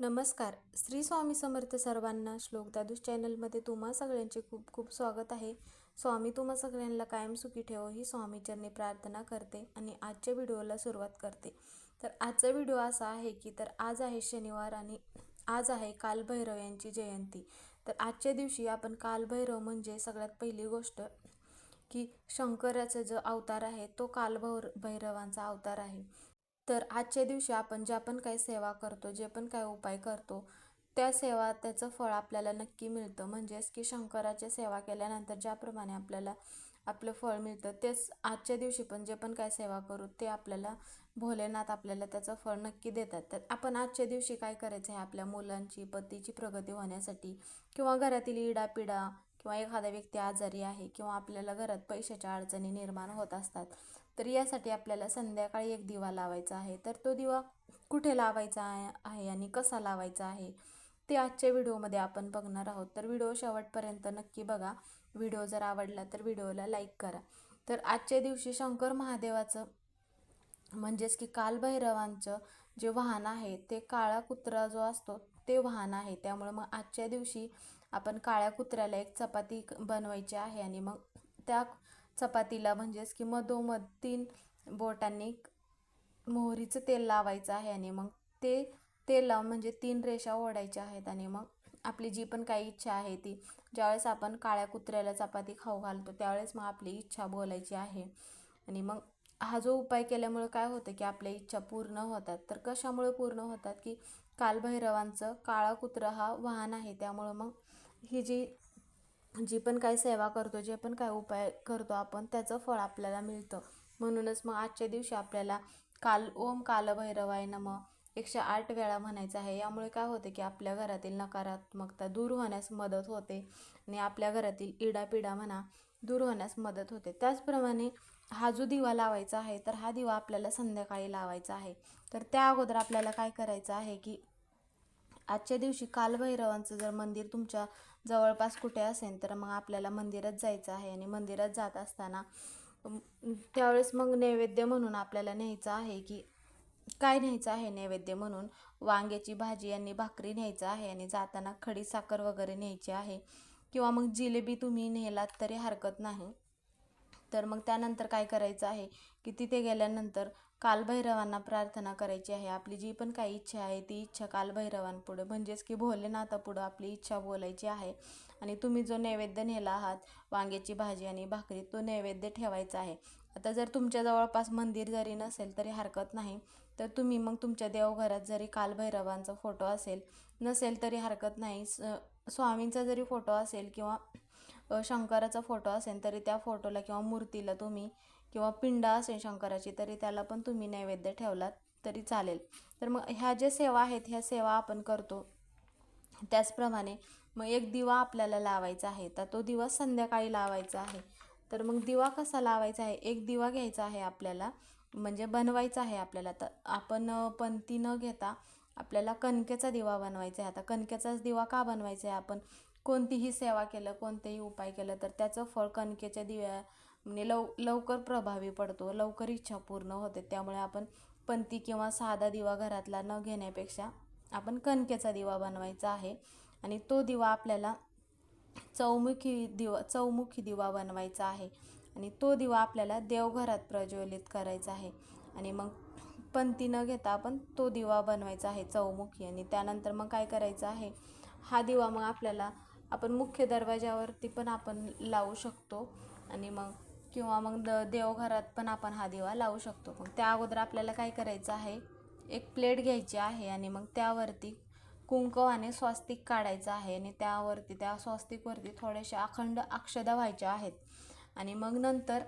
नमस्कार. श्री स्वामी समर्थ सर्वांना श्लोक दादूस चॅनलमध्ये तुम्हा सगळ्यांचे खूप खूप स्वागत आहे. स्वामी तुम्हा सगळ्यांना कायम सुखी ठेवो ही स्वामीचरणी प्रार्थना करते आणि आजच्या व्हिडिओला सुरुवात करते. तर आजचा व्हिडिओ असा आहे की तर आज आहे शनिवार आणि आज आहे कालभैरव यांची जयंती. तर आजच्या दिवशी आपण कालभैरव म्हणजे सगळ्यात पहिली गोष्ट की शंकराचा जो अवतार आहे तो कालभैर भैरवांचा अवतार आहे. तर आजच्या दिवशी आपण ज्या पण काही सेवा करतो जे पण काही उपाय करतो त्या सेवा त्याचं फळ आपल्याला नक्की मिळतं. म्हणजेच की शंकराच्या सेवा केल्यानंतर ज्याप्रमाणे आपल्याला आपलं फळ मिळतं तेच आजच्या दिवशी पण जे पण काय सेवा करू ते आपल्याला भोलेनाथ आपल्याला त्याचं फळ नक्की देतात. तर आपण आजच्या दिवशी काय करायचं आहे? आपल्या मुलांची पतीची प्रगती होण्यासाठी किंवा घरातील इडापिडा किंवा एखादा व्यक्ती आजारी आहे किंवा आपल्याला घरात पैशाच्या अडचणी निर्माण होत असतात तर यासाठी आपल्याला संध्याकाळी एक दिवा लावायचा आहे. तर तो दिवा कुठे लावायचा आहे आणि कसा लावायचा आहे ते आजच्या व्हिडिओमध्ये आपण बघणार आहोत. तर व्हिडिओ शेवटपर्यंत नक्की बघा. व्हिडिओ जर आवडला तर व्हिडिओला लाईक करा. तर आजच्या दिवशी शंकर महादेवाचं म्हणजेच की कालभैरवांचं जे वाहन आहे ते काळा कुत्रा जो असतो ते वाहन आहे. त्यामुळे मग आजच्या दिवशी आपण काळ्या कुत्र्याला एक चपाती बनवायची आहे आणि मग त्या चपातीला म्हणजेच की मधोमध तीन बोटांनी मोहरीचं तेल लावायचं आहे आणि मग ते तेल लावून म्हणजे तीन रेषा ओढायच्या आहेत आणि मग आपली जी पण काही इच्छा आहे ती ज्यावेळेस आपण काळ्या कुत्र्याला चपाती खाऊ घालतो त्यावेळेस मग आपली इच्छा बोलायची आहे. आणि मग हा जो उपाय केल्यामुळे काय होतं की आपल्या इच्छा पूर्ण होतात. तर कशामुळे पूर्ण होतात की कालभैरवांचं काळा कुत्रा हा वाहन आहे त्यामुळं मग ही जी जी पण काही सेवा करतो जे पण काय उपाय करतो आपण त्याचं फळ आपल्याला मिळतं. म्हणूनच मग आजच्या दिवशी आपल्याला काल ओम कालभैरवाय नम एकशे आठ वेळा म्हणायचं आहे. यामुळे काय होते की आपल्या घरातील नकारात्मकता दूर होण्यास मदत होते आणि आपल्या घरातील इडापिडा म्हणा दूर होण्यास मदत होते. त्याचप्रमाणे हा जो दिवा लावायचा आहे तर हा दिवा आपल्याला संध्याकाळी लावायचा आहे. तर त्या अगोदर आपल्याला काय करायचं आहे की आजच्या दिवशी कालभैरवांचं जर मंदिर तुमच्या जवळपास कुठे असेल तर मग आपल्याला मंदिरात जायचं आहे. आणि मंदिरात जात असताना त्यावेळेस मग नैवेद्य म्हणून आपल्याला न्यायचं आहे की काय न्यायचं आहे नैवेद्य म्हणून? वांग्याची भाजी आणि भाकरी न्यायचं आहे आणि जाताना खडी साखर वगैरे न्यायची आहे? किंवा मग जिलेबी तुम्ही नेलात तरी हरकत नाही. तर मग त्यानंतर काय करायचं आहे की तिथे गेल्यानंतर कालभैरवांना प्रार्थना करायची आहे. आपली जी पण काही इच्छा आहे ती इच्छा कालभैरवांपुढे. म्हणजेच की भोलेनाथापुढं आपली इच्छा बोलायची आहे. आणि तुम्ही जो नैवेद्य नेला आहात वांग्याची भाजी आणि भाकरी तो नैवेद्य ठेवायचा आहे. आता जर तुमच्या जवळपास मंदिर जरी नसेल तरी हरकत नाही. तर तुम्ही मग तुमच्या देवघरात जरी कालभैरवांचा फोटो असेल नसेल तरी हरकत नाही. स्वामींचा जरी फोटो असेल किंवा शंकराचा फोटो असेल तरी त्या फोटोला किंवा मूर्तीला तुम्ही किंवा पिंडा असेल शंकराची तरी त्याला पण तुम्ही नैवेद्य ठेवलात तरी चालेल. तर मग ह्या ज्या सेवा आहेत ह्या सेवा आपण करतो. त्याचप्रमाणे मग एक दिवा आपल्याला लावायचा आहे तर तो दिवा संध्याकाळी लावायचा आहे. तर मग दिवा कसा लावायचा आहे? एक दिवा घ्यायचा आहे आपल्याला म्हणजे बनवायचा आहे आपल्याला. तर आपण पंथी न घेता आपल्याला कणकेचा दिवा बनवायचा आहे. आता कणकेचाच दिवा का बनवायचा आहे? आपण कोणतीही सेवा केलं कोणतेही उपाय केलं तर त्याचं फळ कणकेच्या दिव्या म्हणजे लव लवकर प्रभावी पडतो लवकर इच्छा पूर्ण होते. त्यामुळे आपण पंथी किंवा साधा दिवा घरातला न घेण्यापेक्षा आपण कणकेचा दिवा बनवायचा आहे. आणि तो दिवा आपल्याला चौमुखी दिवा चौमुखी दिवा बनवायचा आहे. आणि तो दिवा आपल्याला देवघरात प्रज्वलित करायचा आहे. आणि मग पंती न घेता आपण तो दिवा बनवायचा आहे चौमुखी. आणि त्यानंतर मग काय करायचं आहे? हा दिवा मग आपल्याला आपण मुख्य दरवाजावरती पण आपण लावू शकतो. आणि मग किंवा मग द देवघरात पण आपण हा दिवा लावू शकतो. मग त्या अगोदर आपल्याला काय करायचं आहे एक प्लेट घ्यायची आहे आणि मग त्यावरती कुंकवाने स्वास्तिक काढायचं आहे आणि त्यावरती त्या स्वास्तिकवरती थोडेसे अखंड अक्षदा व्हायच्या आहेत. आणि मग नंतर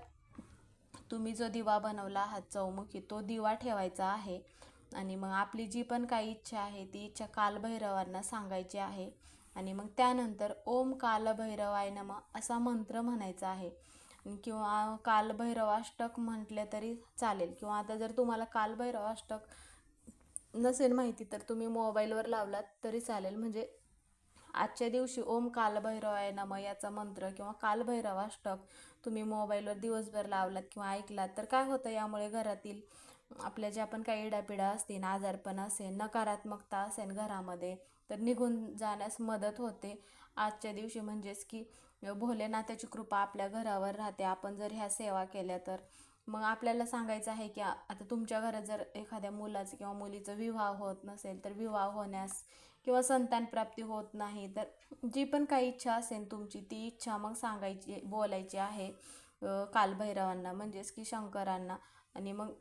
तुम्ही जो दिवा बनवला आहात चौमुखी तो दिवा ठेवायचा आहे. आणि मग आपली जी पण काही इच्छा आहे ती इच्छा कालभैरवांना सांगायची आहे. आणि मग त्यानंतर ओम कालभैरवाय नम असा मंत्र म्हणायचा आहे. किंवा कालभैरवाष्टक म्हटले तरी चालेल. किंवा आता जर तुम्हाला कालभैरवाष्टक नसेल माहिती तर तुम्ही मोबाईलवर लावलात तरी चालेल. म्हणजे आजच्या दिवशी ओम कालभैरवाय नम याचा मंत्र किंवा कालभैरवाष्टक तुम्ही मोबाईलवर दिवसभर लावलात किंवा ऐकलात तर काय होतं यामुळे घरातील आपल्या ज्या पण काही इडापिडा असतील आजारपण असेल नकारात्मकता असेल घरामध्ये तर निघून जाण्यास मदत होते. आजच्या दिवशी म्हणजेच की भोलेनाथाची कृपा आपल्या घरावर राहते. आपण जर ह्या सेवा केल्या तर. मग आपल्याला सांगायचं आहे की आता तुमच्या घरात जर एखाद्या मुलाचं किंवा मुलीचं विवाह होत नसेल तर विवाह होण्यास किंवा संतान प्राप्ती होत नाही तर जी पण काही इच्छा असेल तुमची ती इच्छा मग सांगायची बोलायची आहे कालभैरवांना म्हणजेच की शंकरांना. आणि मग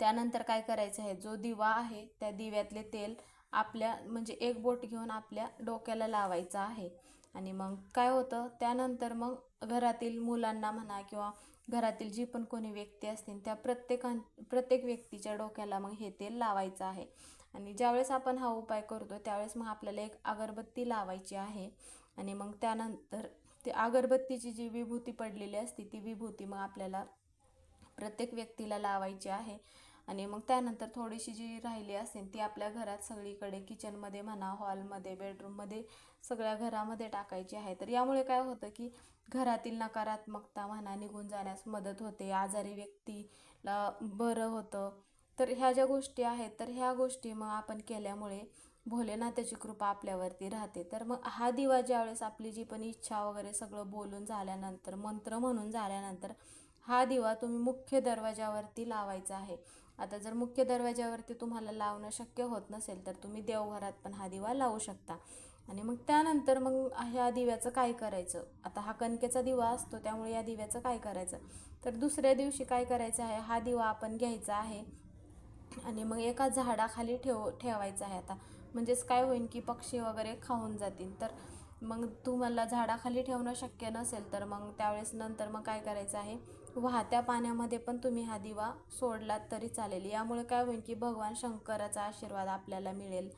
त्यानंतर काय करायचं आहे जो दिवा आहे त्या दिव्यातले तेल आपल्या म्हणजे एक बोट घेऊन आपल्या डोक्याला लावायचं आहे. आणि मग काय होतं? त्यानंतर मग घरातील मुलांना म्हणा किंवा घरातील जी पण कोणी व्यक्ती असतील त्या प्रत्येकां प्रत्येक व्यक्तीच्या डोक्याला मग हे तेल लावायचं आहे. आणि ज्यावेळेस आपण हा उपाय करतो त्यावेळेस मग आपल्याला एक अगरबत्ती लावायची आहे. आणि मग त्यानंतर ते अगरबत्तीची जी विभूती पडलेली असते ती विभूती मग आपल्याला प्रत्येक व्यक्तीला लावायची आहे. आणि मग त्यानंतर थोडीशी जी राहिली असेल ती आपल्या घरात सगळीकडे किचनमध्ये म्हणा हॉलमध्ये बेडरूममध्ये सगळ्या घरामध्ये टाकायची आहे. तर यामुळे काय होतं की घरातील नकारात्मकता म्हणा निघून जाण्यास मदत होते आजारी व्यक्तीला बरं होतं. तर ह्या ज्या गोष्टी आहेत तर ह्या गोष्टी मग आपण केल्यामुळे भोलेनाथाची कृपा आपल्यावरती राहते. तर मग हा दिवा ज्यावेळेस आपली जी पण इच्छा वगैरे सगळं बोलून झाल्यानंतर मंत्र म्हणून झाल्यानंतर हा दिवा तुम्ही मुख्य दरवाजावरती लावायचा आहे. आता जर मुख्य दरवाजावरती तुम्हाला लावणं शक्य होत नसेल तर तुम्ही देवघरात पण हा दिवा लावू शकता. आणि मग त्यानंतर मग ह्या दिव्याचं काय करायचं? आता हा कणकेचा दिवा असतो त्यामुळे या दिव्याचं काय करायचं? तर दुसऱ्या दिवशी काय करायचं आहे? हा दिवा आपण घ्यायचा आहे आणि मग एका झाडाखाली ठेव ठेवायचं आहे आता. म्हणजेच काय होईल की पक्षी वगैरे खाऊन जातील. तर मग तुम्हाला झाडाखाली ठेवणं शक्य नसेल तर मग त्यावेळेस नंतर मग काय करायचं आहे? वाहत्या पाण्यामध्ये पण तुम्ही हा दिवा सोडलात तरी चालेल. यामुळे काय होईल की भगवान शंकराचा आशीर्वाद आपल्याला मिळेल.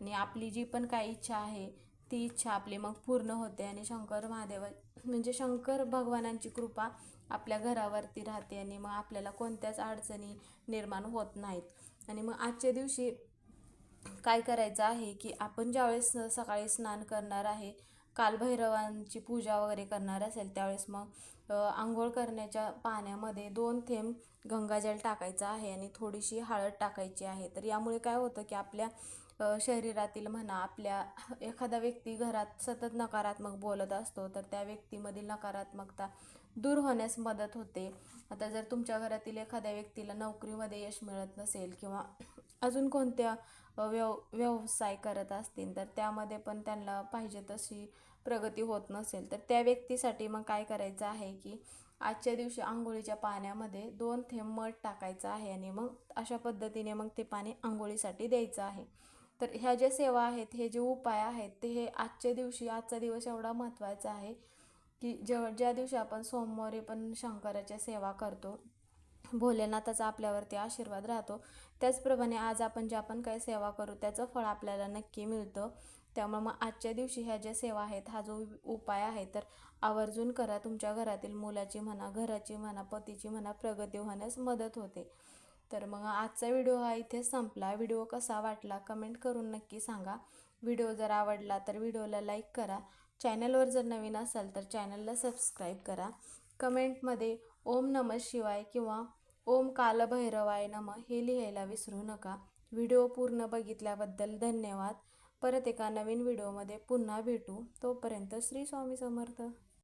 आणि आपली जी पण काही इच्छा आहे ती इच्छा आपली मग पूर्ण होते आणि शंकर महादेव म्हणजे शंकर भगवानांची कृपा आपल्या घरावरती राहते आणि मग आपल्याला कोणत्याच अडचणी निर्माण होत नाहीत. आणि मग आजच्या दिवशी काय करायचं आहे की आपण ज्यावेळेस सकाळी स्नान करणार आहे कालभैरवांची पूजा वगैरे करणार असेल त्यावेळेस मग आंघोळ करण्याच्या पाण्यामध्ये दोन थेंब गंगाजल टाकायचं आहे आणि थोडीशी हळद टाकायची आहे. तर यामुळे काय होतं की आपल्या शरीरातील म्हणा आपल्या एखादा व्यक्ती घरात सतत नकारात्मक बोलत असतो तर त्या व्यक्तीमधील नकारात्मकता दूर होण्यास मदत होते. आता जर तुमच्या घरातील एखाद्या व्यक्तीला नोकरीमध्ये यश मिळत नसेल किंवा अजून कोणत्या व्यव व्यवसाय करत असतील तर त्यामध्ये पण त्यांना पाहिजे तशी प्रगती होत नसेल. तर त्या व्यक्तीसाठी मग काय करायचं आहे की आजच्या दिवशी आंघोळीच्या पाण्यामध्ये दोन थेंब मध टाकायचं आहे आणि मग अशा पद्धतीने मग ते पाणी आंघोळीसाठी द्यायचं आहे. तर ह्या ज्या सेवा आहेत हे जे उपाय आहेत ते हे आजच्या दिवशी आजचा दिवस एवढा महत्त्वाचा आहे की जेव्हा ज्या दिवशी आपण सोमवारी पण शंकराच्या सेवा करतो भोलेनाथाचा आपल्यावरती आशीर्वाद राहतो त्याचप्रमाणे आज आपण ज्या पण काही सेवा करू त्याचं फळ आपल्याला नक्की मिळतं. त्यामुळे मग आजच्या दिवशी ह्या ज्या सेवा आहेत हा जो उपाय आहे तर आवर्जून करा. तुमच्या घरातील मुलाची म्हणा घराची म्हणा पतीची म्हणा प्रगती होण्यास मदत होते. तर मग आजचा व्हिडिओ हा इथेच संपला. व्हिडिओ कसा वाटला कमेंट करून नक्की सांगा. व्हिडिओ जर आवडला तर व्हिडिओला लाईक करा. चॅनलवर जर नवीन असाल तर चॅनलला सबस्क्राईब करा. कमेंटमध्ये ओम नमः शिवाय किंवा ओम कालभैरवाय नम हे लिहायला विसरू नका. व्हिडिओ पूर्ण बघितल्याबद्दल धन्यवाद. परत एका नवीन व्हिडिओमध्ये पुन्हा भेटू. तोपर्यंत श्री स्वामी समर्थ.